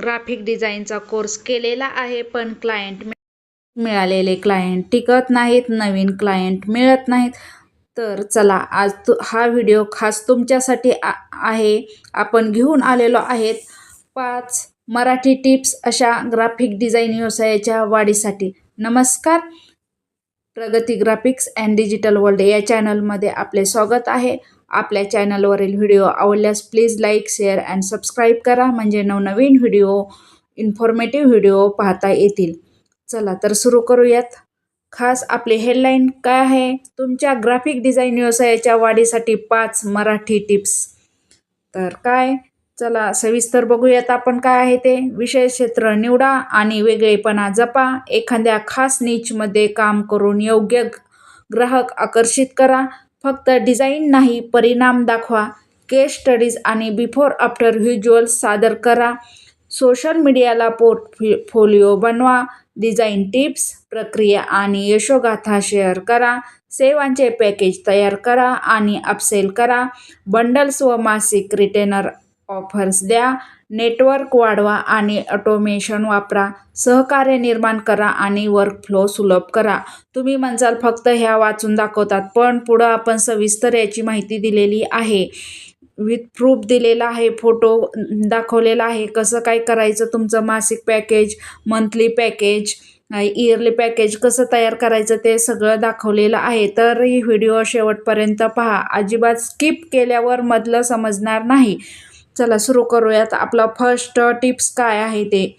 Graphic डिझाईनचा course केलेला आहे पण क्लायंट मिळालेले क्लायंट टिकत नाहीत नवीन क्लायंट मिळत नाहीत. तर चला आज तु हा व्हिडिओ खास तुमच्यासाठी आ आहे. आपण घेऊन आलेलो आहेत पाच मराठी टिप्स अशा ग्राफिक डिझाईन व्यवसायाच्या वाढीसाठी. नमस्कार. प्रगती ग्राफिक्स अँड डिजिटल वर्ल्ड या चॅनलमध्ये आपले स्वागत आहे. आपल्या चॅनलवरील व्हिडिओ आवडल्यास please like share and subscribe करा. म्हणजे नवनवीन व्हिडिओ इन्फॉर्मेटिव्ह व्हिडिओ पाहता येतील. चला तर सुरू करूयात. खास आपली हेडलाईन काय आहे? तुमच्या ग्राफिक डिझाईन व्यवसायाच्या वाढीसाठी पाच मराठी टिप्स तर काय? चला सविस्तर बघूयात आपण काय आहे ते. विषय क्षेत्र निवडा आणि वेगळेपणा जपा. एखाद्या खास नीचमध्ये काम करून योग्य ग्राहक आकर्षित करा. फक्त डिझाईन नाही परिणाम दाखवा. केस स्टडीज आणि बिफोर आफ्टर व्हिज्युअल्स सादर करा. सोशल मीडियाला पोर्टफोलिओ बनवा. डिझाईन टिप्स प्रक्रिया आणि यशोगाथा शेअर करा. सेवांचे पॅकेज तयार करा आणि अपसेल करा. बंडल्स व मासिक रिटेनर ऑफर्स द्या. नेटवर्क वाढवा आणि ऑटोमेशन वापरा. सहकार्य निर्माण करा आणि वर्कफ्लो सुलभ करा. तुम्ही म्हणसाल फक्त ह्या वाचून दाखवतात पण पुढं आपण सविस्तर याची माहिती दिलेली आहे. विथ प्रूफ दिलेला आहे फोटो दाखवलेला आहे. कसं काय करायचं तुमचं मासिक package monthly package yearly package कसं तयार करायचं ते सगळं दाखवलेलं आहे. तर ही व्हिडिओ शेवटपर्यंत पहा. अजिबात स्किप केल्यावर मधलं समजणार नाही. चला सुरू करूयात. आपला फर्स्ट टिप्स काय आहे ते?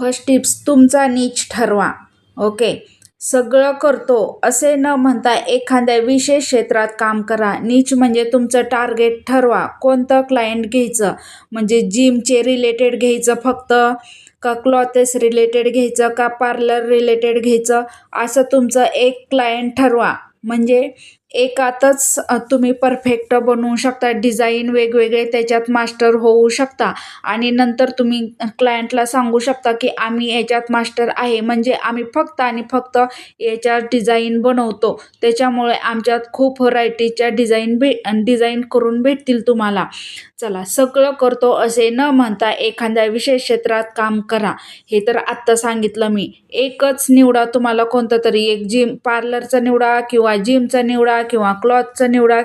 फर्स्ट टिप्स तुमचा नीच ठरवा. ओके सगळं करतो असे न म्हणता एखाद्या विशेष क्षेत्रात काम करा. नीच म्हणजे तुमचं टार्गेट ठरवा. कोणतं क्लायंट घ्यायचं? म्हणजे जिमचे रिलेटेड घ्यायचं फक्त? का क्लॉथेस रिलेटेड घ्यायचं? का पार्लर रिलेटेड घ्यायचं? असं तुमचं एक क्लायंट ठरवा. म्हणजे एकातच तुम्ही परफेक्ट बनवू शकता डिझाईन वेगवेगळे त्याच्यात मास्टर होऊ शकता. आणि नंतर तुम्ही क्लायंटला सांगू शकता की आम्ही याच्यात मास्टर आहे. म्हणजे आम्ही फक्त आणि फक्त याच्यात डिझाईन बनवतो. त्याच्यामुळे आमच्यात खूप व्हरायटीच्या डिझाईन भे डिझाईन करून भेटतील तुम्हाला. चला सगळं करतो असे न म्हणता एखाद्या विशेष क्षेत्रात काम करा. हे तर आत्ता सांगितलं मी. एकच निवडा तुम्हाला कोणतं तरी एक जिम पार्लरचं निवडा किंवा जिमचा निवडा किंवा क्लॉथचा निवडा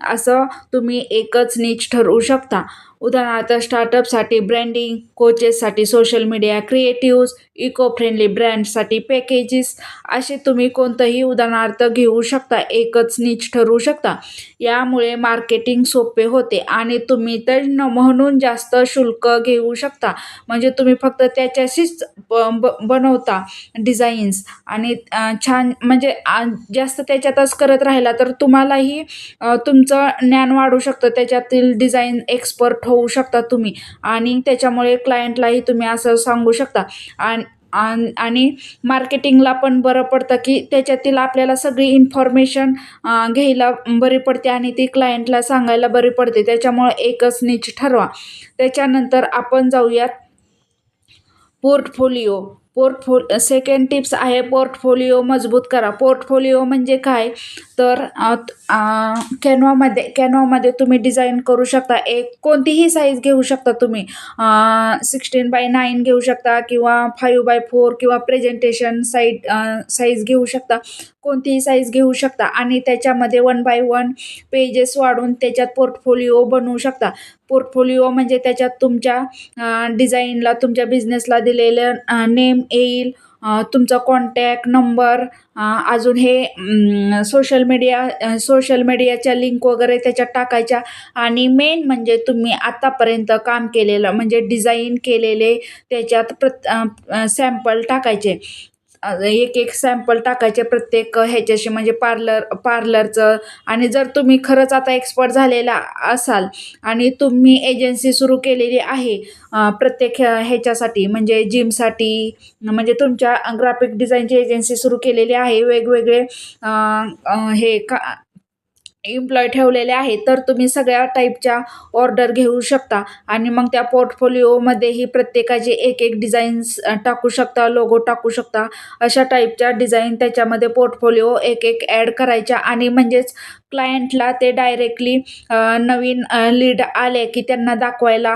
असं तुम्ही एकच नीच ठरवू शकता. उदाहरणार्थ स्टार्टअपसाठी branding कोचेससाठी social media creatives eco friendly ब्रँडसाठी packages असे तुम्ही कोणतंही उदाहरणार्थ घेऊ शकता एकच नीच ठरवू शकता. यामुळे मार्केटिंग सोपे होते आणि तुम्ही तर न म्हणून जास्त शुल्क घेऊ शकता. म्हणजे तुम्ही फक्त त्याच्याशीच ब ब बनवता डिझाईन्स आणि छान म्हणजे जास्त त्याच्यातच करत राहिला तर तुम्हालाही तुम तुमचं ज्ञान वाढू शकतं त्याच्यातील डिझाईन एक्सपर्ट होऊ शकता तुम्ही. आणि त्याच्यामुळे क्लायंटलाही तुम्ही असं सांगू शकता. आणि आणि मार्केटिंगला पण बरं पडतं की त्याच्यातील आपल्याला सगळी इन्फॉर्मेशन घ्यायला बरी पडते आणि ती क्लायंटला सांगायला बरी पडते. त्याच्यामुळे एकच नीच ठरवा. त्याच्यानंतर आपण जाऊयात पोर्टफोलिओ पोर्टफो सेकंड टिप्स आहे पोर्टफोलिओ मजबूत करा. पोर्टफोलिओ म्हणजे काय? तर कॅनवामध्ये कॅनवामध्ये तुम्ही डिझाईन करू शकता. एक कोणतीही साईज घेऊ शकता तुम्ही. सिक्स्टीन बाय नाईन घेऊ शकता किंवा फाईव्ह बाय फोर किंवा प्रेझेंटेशन साईड साईज घेऊ शकता. कोणतीही साईज घेऊ शकता. आणि त्याच्यामध्ये वन बाय वन पेजेस वाढून त्याच्यात पोर्टफोलिओ बनवू शकता. पोर्टफोलिओ म्हणजे त्याच्यात तुमच्या डिझाईनला तुमच्या बिझनेसला दिलेलं नेम येईल तुमचा कॉन्टॅक्ट नंबर अजून हे सोशल मीडिया सोशल मीडियाच्या लिंक वगैरे त्याच्यात टाकायच्या. आणि मेन म्हणजे तुम्ही आत्तापर्यंत काम केलेलं म्हणजे डिझाईन केलेले त्याच्यात प्र सॅम्पल टाकायचे. एक एक सॅम्पल टाकायचे प्रत्येक ह्याच्याशी म्हणजे पार्लर पार्लरचं आणि जर तुम्ही खरंच आता एक्सपर्ट झालेला असाल आणि तुम्ही एजन्सी सुरू केलेली आहे प्रत्येक ह्याच्यासाठी म्हणजे जिमसाठी म्हणजे तुमच्या ग्राफिक डिझाईनची एजन्सी सुरू केलेली आहे वेगवेगळे हे का एम्प्लॉय ठेवलेले आहेत तर तुम्ही सगळ्या टाईपच्या ऑर्डर घेऊ शकता. आणि मग त्या पोर्टफोलिओमध्येही प्रत्येकाचे एक एक डिझाईन्स टाकू शकता लोगो टाकू शकता. अशा टाईपच्या डिझाईन त्याच्यामध्ये पोर्टफोलिओ एक एक ॲड करायच्या. आणि म्हणजेच क्लायंटला ते डायरेक्टली नवीन लीड आले की त्यांना दाखवायला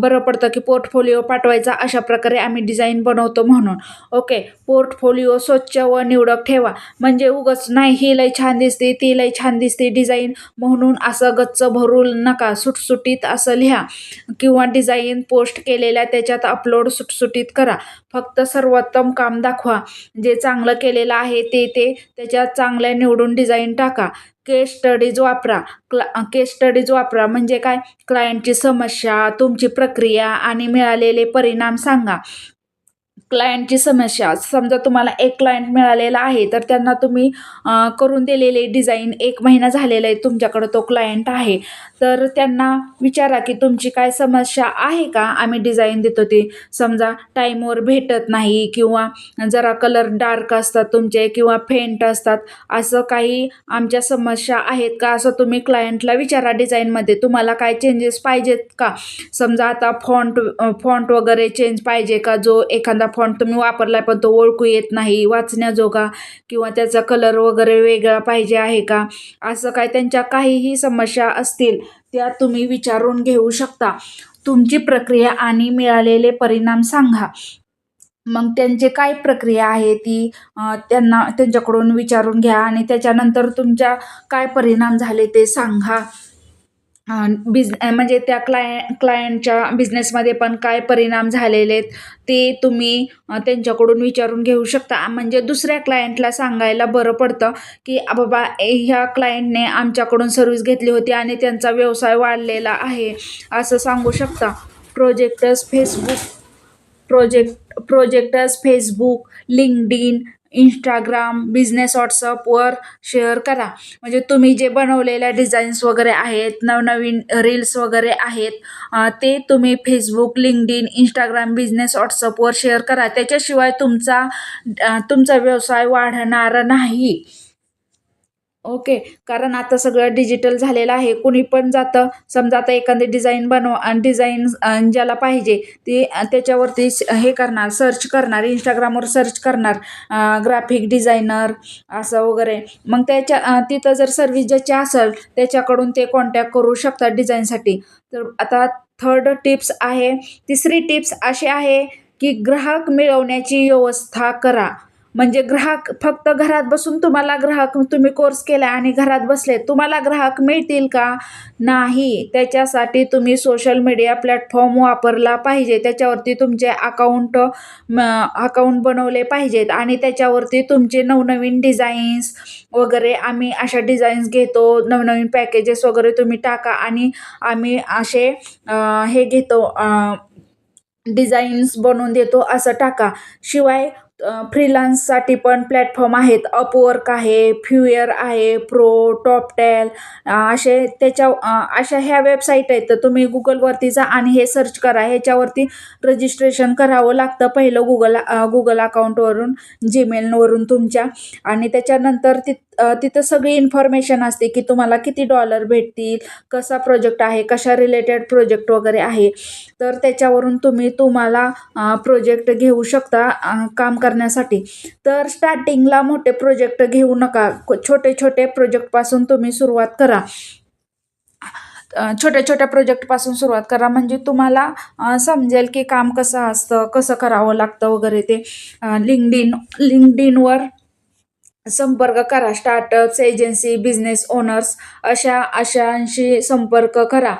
बरं पडतं की पोर्टफोलिओ पाठवायचा अशा प्रकारे आम्ही डिझाईन बनवतो म्हणून. ओके पोर्टफोलिओ स्वच्छ व निवडक ठेवा. म्हणजे उगच नाही ही लई छान दिसते ती लई छान दिसते डिझाईन म्हणून असं गच्च भरू नका. सुटसुटीत असं लिहा किंवा डिझाईन पोस्ट केलेल्या त्याच्यात अपलोड सुटसुटीत करा. फक्त सर्वोत्तम काम दाखवा. जे चांगलं केलेलं आहे ते ते त्याच्यात चांगल्या निवडून डिझाईन टाका. केस स्टडीज वापरा. क्ला केस स्टडीज वापरा. म्हणजे काय? क्लायंटची समस्या तुमची प्रक्रिया आणि मिळालेले परिणाम सांगा. क्लायंटची समस्या. समजा तुम्हाला एक क्लायंट मिळालेला आहे तर त्यांना तुम्ही करून दिलेले डिझाईन एक महिना झालेला आहे तुमच्याकडं तो क्लायंट आहे. तर त्यांना विचारा की तुमची काय समस्या आहे का? आम्ही डिझाईन देतो ती. समजा टाईमवर भेटत नाही किंवा जरा कलर डार्क असतात तुमचे किंवा फेंट असतात असं काही आमच्या समस्या आहेत का? असं तुम्ही क्लायंटला विचारा डिझाईनमध्ये तुम्हाला काय चेंजेस पाहिजेत का? समजा आता फॉन्ट फॉन्ट वगैरे चेंज पाहिजे का? जो एखादा फॉन्ट तुम्ही वापरलाय पण तो ओळखू येत नाही. वाचण्याजोगा किंवा त्याचा कलर वगैरे वेगळा पाहिजे आहे का? असं काय त्यांच्या काहीही समस्या असतील त्या तुम्ही विचारून घेऊ शकता. तुमची प्रक्रिया आणि मिळालेले परिणाम सांगा. मग त्यांची काय प्रक्रिया आहे ती त्यांना त्यांच्याकडून विचारून घ्या आणि त्याच्यानंतर तुमच्या काय परिणाम झाले ते सांगा. बिझ म्हणजे त्या क्लाय क्लायंटच्या बिझनेसमध्ये पण काय परिणाम झालेले आहेत ते तुम्ही त्यांच्याकडून विचारून घेऊ शकता. म्हणजे दुसऱ्या क्लायंटला सांगायला बरं पडतं की बाबा ह्या क्लायंटने आमच्याकडून सर्व्हिस घेतली होती आणि त्यांचा व्यवसाय वाढलेला आहे. असं सांगू शकता. Projectors Facebook project projectors Facebook LinkedIn Instagram business व्हॉट्सअपवर शेअर करा. म्हणजे तुम्ही जे बनवलेल्या डिझाईन्स वगैरे आहेत नवनवीन रील्स वगैरे आहेत ते तुम्ही फेसबुक लिंकडिन इंस्टाग्राम बिझनेस व्हॉट्सअपवर शेअर करा. त्याच्याशिवाय तुमचा तुमचा व्यवसाय वाढणार नाही. ओके. कारण आता सगळं डिजिटल झालेलं आहे. कुणी पण जातं समजा आता एखादी डिझाईन बनव डिझाईन ज्याला पाहिजे ती त्याच्यावरती स- हे करणार सर्च करणार इंस्टाग्रामवर सर्च करणार ग्राफिक डिझायनर असं वगैरे. मग त्याच्या तिथं जर सर्व्हिस ज्याची असेल त्याच्याकडून ते कॉन्टॅक्ट करू शकतात डिझाईनसाठी तर आता थर्ड टिप्स आहे. तिसरी टिप्स अशी आहे की ग्राहक मिळवण्याची व्यवस्था करा. म्हणजे ग्राहक फक्त घरात बसून तुम्हाला ग्राहक तुम्ही कोर्स केला आणि घरात बसले तुम्हाला ग्राहक मिळतील का? नाही. त्याच्यासाठी तुम्ही सोशल मीडिया प्लॅटफॉर्म वापरला पाहिजे. त्याच्यावरती तुमचे अकाउंट अकाउंट बनवले पाहिजेत आणि त्याच्यावरती तुमचे नवनवीन डिझाईन्स वगैरे आम्ही अशा डिझाईन्स घेतो. नवनवीन पॅकेजेस वगैरे तुम्ही टाका आणि आम्ही असे हे घेतो डिझाईन्स बनवून देतो असं टाका. शिवाय फ्रीलान्ससाठी पण प्लॅटफॉर्म आहेत. अपवर्क आहे फ्युअर आहे प्रो टॉपटेल असे त्याच्या अशा ह्या वेबसाईट आहेत. तर तुम्ही गुगलवरती जा आणि हे सर्च करा. ह्याच्यावरती रजिस्ट्रेशन करावं लागतं पहिलं गुगल गुगल अकाउंटवरून जीमेलवरून तुमच्या. आणि त्याच्यानंतर ति तिथं सगळी इन्फॉर्मेशन असते की तुम्हाला किती डॉलर भेटतील कसा प्रोजेक्ट आहे कशा रिलेटेड प्रोजेक्ट वगैरे आहे. तर त्याच्यावरून तुम्ही तुम्हाला प्रोजेक्ट घेऊ शकता काम करण्यासाठी. तर स्टार्टिंगला मोठे प्रोजेक्ट घेऊ नका. छोटे छोटे प्रोजेक्टपासून तुम्ही सुरुवात करा. छोट्या छोट्या प्रोजेक्टपासून सुरुवात करा. म्हणजे तुम्हाला समजेल की काम कसं असतं कसं करावं लागतं वगैरे ते. लिंकडिन लिंकडिनवर संपर्क करा स्टार्टअप्स एजन्सी बिझनेस ओनर्स अशा अशांशी संपर्क करा.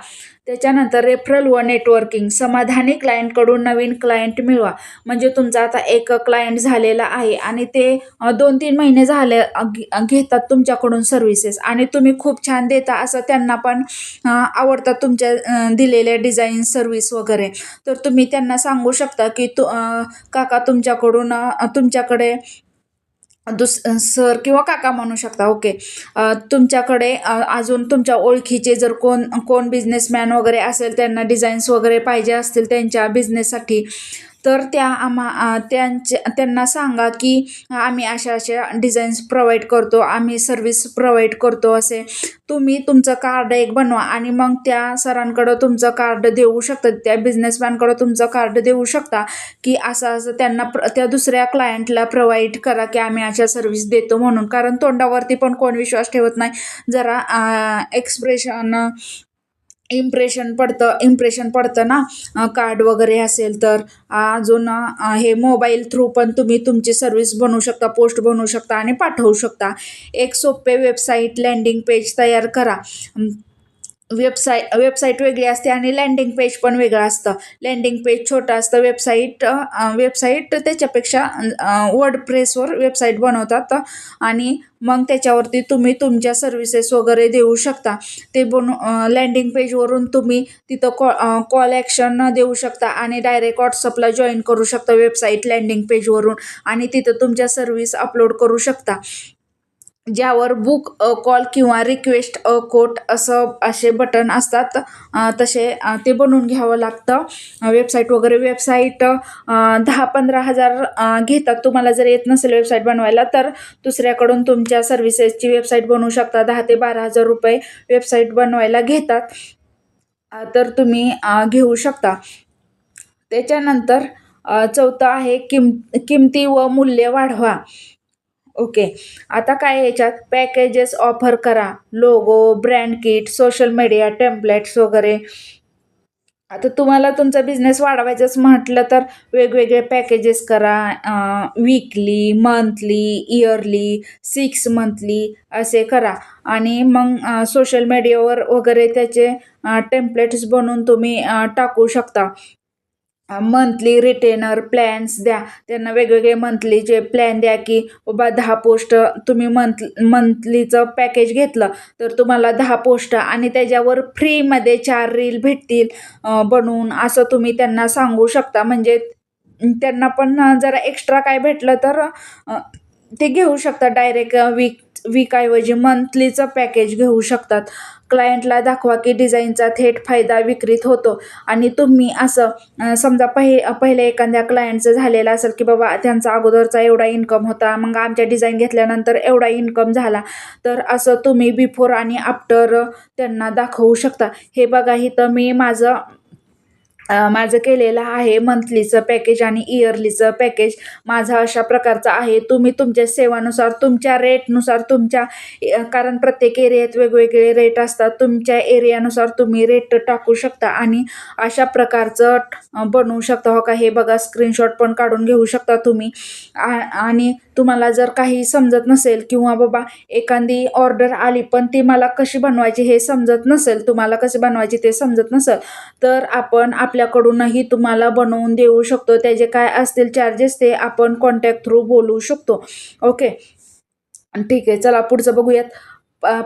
त्याच्यानंतर रेफरल व नेटवर्किंग समाधानी क्लायंटकडून नवीन क्लायंट मिळवा. म्हणजे तुमचा आता एक क्लायंट झालेला आहे आणि ते दोन तीन महिने झाले घे- घेतात तुमच्याकडून सर्व्हिसेस आणि तुम्ही खूप छान देता असं त्यांना पण आवडतात तुमच्या दिलेल्या डिझाईन सर्व्हिस वगैरे. तर तुम्ही त्यांना सांगू शकता की तु काका तुमच्याकडून तुमच्याकडे दुस सर किंवा काका म्हणू शकता ओके. तुमच्याकडे अजून तुमच्या ओळखीचे जर कोण कोण बिझनेसमॅन वगैरे असेल त्यांना डिझाईन्स वगैरे पाहिजे असतील त्यांच्या बिझनेससाठी तर त्या आम्हा त्यांचे त्यांच्या त्यांना सांगा की आम्ही अशा अशा डिझाईन्स प्रोव्हाइड करतो आम्ही सर्विस प्रोव्हाइड करतो असे. तुम्ही तुमचं कार्ड एक बनवा आणि मग त्या सरांकडं तुमचं कार्ड देऊ शकता त्या बिझनेसमॅनकडं तुमचं कार्ड देऊ शकता की असं असं त्यांना प्र त्या दुसऱ्या क्लायंटला प्रोव्हाइड करा की आम्ही अशा सर्व्हिस देतो म्हणून. कारण तोंडावरती पण कोण विश्वास ठेवत नाही. जरा एक्सप्रेशन इम्प्रेशन पडतं इम्प्रेशन पडतं ना? कार्ड वगैरे असेल तर अजून हे मोबाईल थ्रू पण तुम्ही तुमची सर्विस बनवू शकता पोस्ट बनवू शकता आणि पाठवू शकता. एक सोपे वेबसाईट लँडिंग पेज तयार करा. वेबसाईट वेबसाईट uh, वेगळी असते आणि लँडिंग पेज पण वेगळं असतं. लँडिंग पेज छोटं असतं वेबसाईट वेबसाईट uh, uh, त्याच्यापेक्षा वर्ड प्रेसवर वेबसाईट बनवतात. आणि मग त्याच्यावरती तुम्ही तुमच्या सर्व्हिसेस वगैरे देऊ शकता. ते बनू लँडिंग पेजवरून तुम्ही तिथं कॉ कॉल ॲक्शन देऊ शकता आणि डायरेक्ट व्हॉट्सअपला जॉईन करू शकता वेबसाईट लँडिंग पेजवरून आणि तिथं तुमच्या सर्व्हिस अपलोड करू शकता. ज्यावर बुक अ कॉल किंवा रिक्वेस्ट अ कोट असं असे बटन असतात. तसे ते बनवून घ्यावं लागतं. वेबसाईट वगैरे वेबसाईट दहा पंधरा हजार घेतात. तुम्हाला जर येत नसेल वेबसाईट बनवायला तर दुसऱ्याकडून तुमच्या सर्व्हिसेसची वेबसाईट बनवू शकता. दहा ते बारा हजार रुपये वेबसाईट बनवायला घेतात. तर तुम्ही घेऊ शकता. त्याच्यानंतर चौथं आहे किम किमती व मूल्य वाढवा. ओके. आता काय याच्यात? पॅकेजेस ऑफर करा. Logo brand kit social media templates वगैरे. आता तुम्हाला तुमचा बिझनेस वाढवायचाच म्हटलं तर वेगवेगळे पॅकेजेस करा. Weekly monthly yearly six monthly असे करा. आणि मग सोशल मीडियावर वगैरे त्याचे टेम्पलेट्स बनवून तुम्ही टाकू शकता. मंथली रिटेनर प्लॅन्स द्या. त्यांना वेगवेगळे मंथलीचे प्लॅन द्या की बाबा दहा पोस्ट तुम्ही मंथ मंथलीचं पॅकेज घेतलं तर तुम्हाला दहा पोस्ट आणि त्याच्यावर फ्रीमध्ये चार रील भेटतील बनवून असं तुम्ही त्यांना सांगू शकता. म्हणजे त्यांना पण जरा एक्स्ट्रा काय भेटलं तर ते घेऊ शकता. डायरेक्ट वीक वीकऐवजी मंथलीचं पॅकेज घेऊ शकतात. क्लायंटला दाखवा की डिझाईनचा थेट फायदा विक्रीत होतो. आणि तुम्ही असं समजा पहि पहिल्या एखाद्या क्लायंटचं झालेलं असेल की बाबा त्यांचा अगोदरचा एवढा इन्कम होता मग आमच्या डिझाईन घेतल्यानंतर एवढा इन्कम झाला तर असं तुम्ही बिफोर आणि आफ्टर त्यांना दाखवू शकता. हे बघा इथं मी माझं माझं केलेलं आहे मंथलीचं पॅकेज आणि इयरलीचं पॅकेज माझा अशा प्रकारचा आहे. तुम्ही तुमच्या सेवानुसार तुमच्या रेटनुसार तुमच्या कारण प्रत्येक एरियात वेगवेगळे रेट असतात. तुमच्या एरियानुसार तुम्ही रेट टाकू शकता आणि अशा प्रकारचं बनवू शकता. हो का? हे बघा स्क्रीनशॉट पण काढून घेऊ शकता तुम्ही. आ- आणि तुम्हाला जर काही समजत नसेल किंवा बाबा एखादी ऑर्डर आली पण ती मला कशी बनवायची हे समजत नसेल तुम्हाला कशी बनवायची ते समजत नसेल तर आपण आप आपल्याकडूनही तुम्हाला बनवून देऊ शकतो. त्याचे काय असतील चार्जेस ते आपण कॉन्टॅक्ट थ्रू बोलू शकतो. ओके ठीक आहे चला पुढचं बघूयात.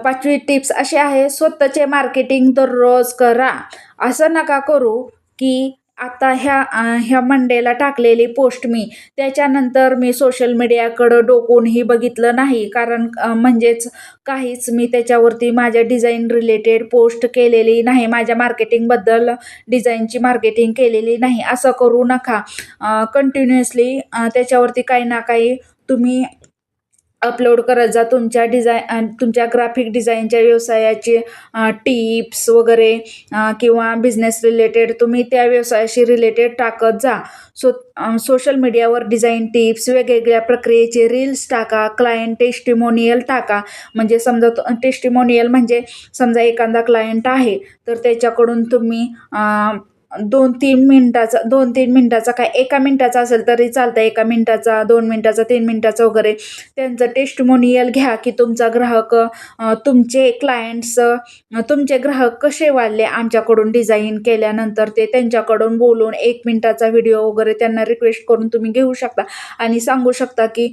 पाचवी टिप्स अशी आहे स्वतःचे मार्केटिंग दररोज करा. असं नका करू की आता ह्या ह्या मंडेला टाकलेली पोस्ट मी त्याच्यानंतर मी सोशल मीडियाकडं डोकूनही बघितलं नाही. कारण म्हणजेच काहीच मी त्याच्यावरती माझ्या डिझाईन रिलेटेड पोस्ट केलेली नाही. माझ्या मार्केटिंगबद्दल डिझाईनची मार्केटिंग केलेली नाही. असं करू नका. कंटिन्युअसली त्याच्यावरती काही ना काही तुम्ही अपलोड करत जा तुमच्या डिझाय तुमच्या ग्राफिक डिझाईनच्या व्यवसायाचे टिप्स वगैरे किंवा बिझनेस रिलेटेड तुम्ही त्या व्यवसायाशी रिलेटेड टाकत जा. सो सोशल मीडियावर डिझाईन टिप्स वेगवेगळ्या प्रक्रियेचे रील्स टाका क्लायंट टेस्टिमोनियल टाका. म्हणजे समजा टेस्टिमोनियल म्हणजे समजा एखादा क्लायंट आहे तर त्याच्याकडून तुम्ही दोन तीन मिनटाचा दोन तीन मिनटाचा काय एका मिनटाचा असेल तरी चालतं एका मिनटाचा दोन मिनटाचा तीन मिनटाचा वगैरे. त्यांचं टेस्टमोनियल घ्या की तुमचा ग्राहक तुमचे क्लायंट्स तुमचे ग्राहक कसे वाढले आमच्याकडून डिझाईन केल्यानंतर ते त्यांच्याकडून बोलून एक मिनटाचा व्हिडिओ वगैरे त्यांना रिक्वेस्ट करून तुम्ही घेऊ शकता. आणि सांगू शकता की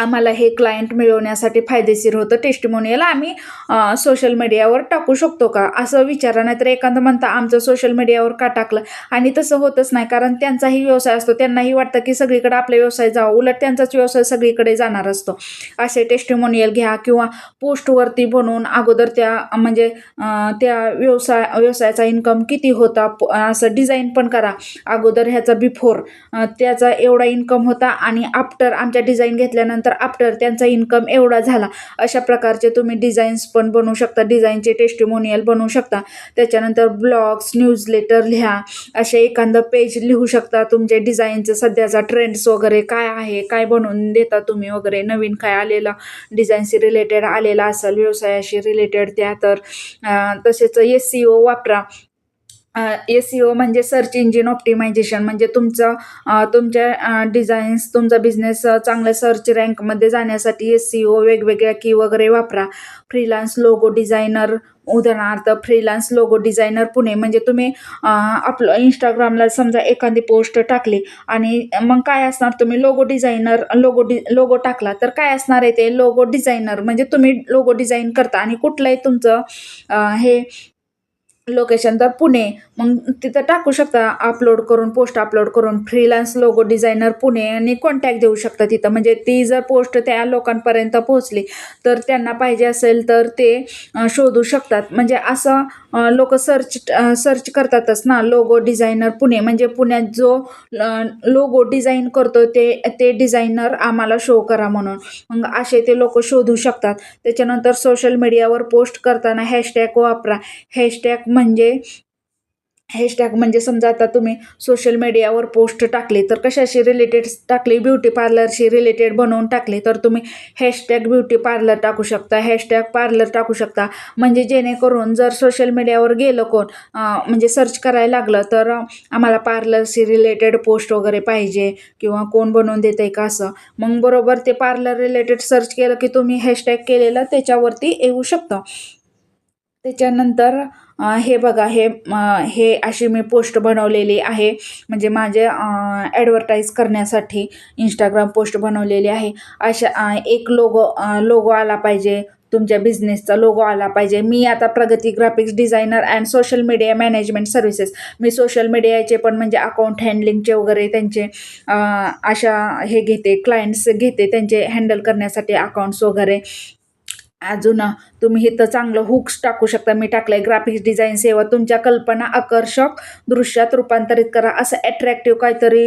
आम्हाला हे क्लायंट मिळवण्यासाठी फायदेशीर होतं. टेस्टिमोनियल आम्ही सोशल मीडियावर टाकू शकतो का? असं विचारा नाहीतर एखादं म्हणता आमचं सोशल मीडियावर का टाकलं? आणि तसं होतच नाही कारण त्यांचाही व्यवसाय असतो. त्यांनाही वाटतं की सगळीकडे आपला व्यवसाय जावा. उलट त्यांचाच व्यवसाय सगळीकडे जाणार असतो. असे टेस्टिमोनियल घ्या किंवा पोस्टवरती बनवून अगोदर त्या म्हणजे त्या व्यवसाय व्यवसायाचा इन्कम किती होता प- असं डिझाईन पण करा. अगोदर ह्याचा बिफोर त्याचा एवढा इन्कम होता आणि आफ्टर आमच्या डिझाईन घेतल्यानंतर आफ्टर त्यांचा इन्कम एवढा झाला अशा प्रकारचे तुम्ही डिझाईन्स पण बनवू शकता डिझाईनचे टेस्टिमोनियल बनवू शकता. त्याच्यानंतर ब्लॉग्स न्यूजलेटर लिहा असे एखादं पेज लिहू शकता. तुमचे डिझाईनचं सध्याचा ट्रेंड्स वगैरे काय आहे काय बनवून देता तुम्ही वगैरे? नवीन काय आलेलं? डिझाईनशी रिलेटेड आलेला असेल व्यवसायाशी रिलेटेड त्या तर तसेच एस सी ओ वापरा. एस सी ओ म्हणजे सर्च इंजिन ऑप्टिमायझेशन म्हणजे तुमचं तुमच्या डिझाईन्स तुमचा बिझनेस चांगल्या सर्च रँकमध्ये जाण्यासाठी एस सी ओ वेगवेगळ्या की वगैरे वापरा. फ्रीलान्स लोगो डिझायनर उदाहरणार्थ फ्रीलान्स लोगो डिझायनर पुणे. म्हणजे तुम्ही आपलं इंस्टाग्रामला समजा एखादी पोस्ट टाकली आणि मग काय असणार? तुम्ही लोगो डिझायनर लोगो डि लोगो टाकला तर काय असणार आहे ते? लोगो डिझायनर म्हणजे तुम्ही लोगो डिझाईन करता आणि कुठलंही तुमचं हे लोकेशन तर पुणे. मग तिथं टाकू शकता अपलोड करून पोस्ट अपलोड करून. फ्रीलान्स लोगो डिझायनर पुणे आणि कॉन्टॅक्ट देऊ शकता तिथं. म्हणजे ती जर पोस्ट त्या लोकांपर्यंत पोहोचली तर त्यांना पाहिजे असेल तर ते शोधू शकतात. म्हणजे असं लोक सर्च सर्च करतातच ना लोगो डिझायनर पुणे. म्हणजे पुण्यात जो लोगो डिझाईन करतो ते ते डिझायनर आम्हाला शो करा म्हणून. मग असे ते लोक शोधू शकतात. त्याच्यानंतर सोशल मीडियावर पोस्ट करताना हॅशटॅग वापरा. हॅशटॅग म्हणजे हॅशटॅग म्हणजे समजा आता तुम्ही सोशल मीडियावर पोस्ट टाकली तर कशाशी रिलेटेड टाकली? ब्युटी पार्लरशी रिलेटेड बनवून टाकली तर तुम्ही हॅशटॅग ब्युटी पार्लर टाकू शकता हॅशटॅग पार्लर टाकू शकता. म्हणजे जेणेकरून जर सोशल मीडियावर गेलं कोण म्हणजे सर्च करायला लागलं तर आम्हाला पार्लरशी रिलेटेड पोस्ट वगैरे पाहिजे किंवा कोण बनवून देतं आहे का असं. मग बरोबर ते पार्लर रिलेटेड सर्च केलं की तुम्ही हॅशटॅग केलेलं त्याच्यावरती येऊ शकतं. त्याच्यानंतर हे बघा हे हे अशी मी पोस्ट बनवलेली आहे. म्हणजे माझे ॲडव्हर्टाईज करण्यासाठी इंस्टाग्राम पोस्ट बनवलेली आहे. अशा एक लोगो लोगो आला पाहिजे. तुमच्या बिझनेसचा लोगो आला पाहिजे. मी आता Pragati graphics designer and social media management services me social मीडियाचे पण म्हणजे अकाउंट हँडलिंगचे वगैरे त्यांचे अशा हे घेते क्लायंट्स घेते त्यांचे हँडल करण्यासाठी अकाउंट्स वगैरे. अजून तुम्ही इथं चांगलं हुक्स टाकू शकता. मी टाकलं आहे ग्राफिक्स डिझाईन सेवा. तुमच्या कल्पना आकर्षक दृश्यात रूपांतरित करा. असं ॲट्रॅक्टिव्ह काहीतरी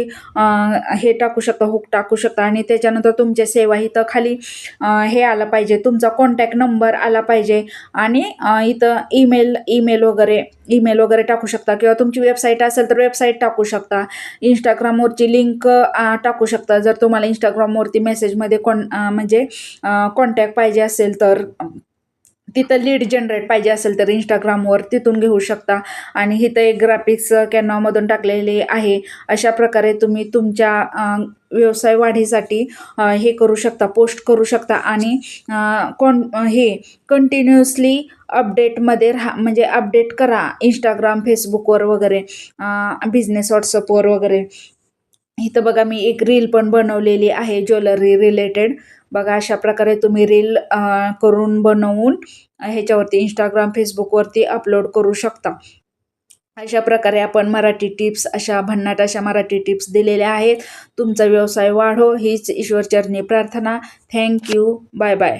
हे टाकू शकता हुक टाकू शकता. आणि त्याच्यानंतर तुमच्या सेवा इथं खाली हे आलं पाहिजे. तुमचा कॉन्टॅक्ट नंबर आला पाहिजे. आणि इथं ईमेल ईमेल वगैरे ईमेल वगैरे टाकू शकता. किंवा तुमची वेबसाईट असेल तर वेबसाईट टाकू शकता. इंस्टाग्रामवरची लिंक टाकू शकता. जर तुम्हाला इंस्टाग्रामवरती मेसेजमध्ये कॉन म्हणजे कॉन्टॅक्ट पाहिजे असेल तर तिथं लीड जनरेट पाहिजे असेल तर इंस्टाग्रामवर तिथून घेऊ शकता. आणि इथं एक ग्राफिक्स कॅनॉमधून टाकलेले आहे. अशा प्रकारे तुम्ही तुमच्या व्यवसाय वाढीसाठी हे करू शकता पोस्ट करू शकता. आणि कोण हे कंटिन्युअसली अपडेटमध्ये राहा म्हणजे अपडेट करा इंस्टाग्राम फेसबुकवर वगैरे बिझनेस व्हॉट्सअपवर वगैरे. इथं बघा मी एक रील पण बनवलेली आहे ज्वेलरी रिलेटेड बघा अशा प्रकारे तुम्ही रील करून बनवून ह्याच्यावरती इंस्टाग्राम फेसबुकवरती अपलोड करू शकता. अशा प्रकारे आपण मराठी टिप्स अशा भन्नाट अशा मराठी टिप्स दिलेल्या आहेत. तुमचा व्यवसाय वाढो हीच ईश्वरचरणी प्रार्थना. Thank you bye bye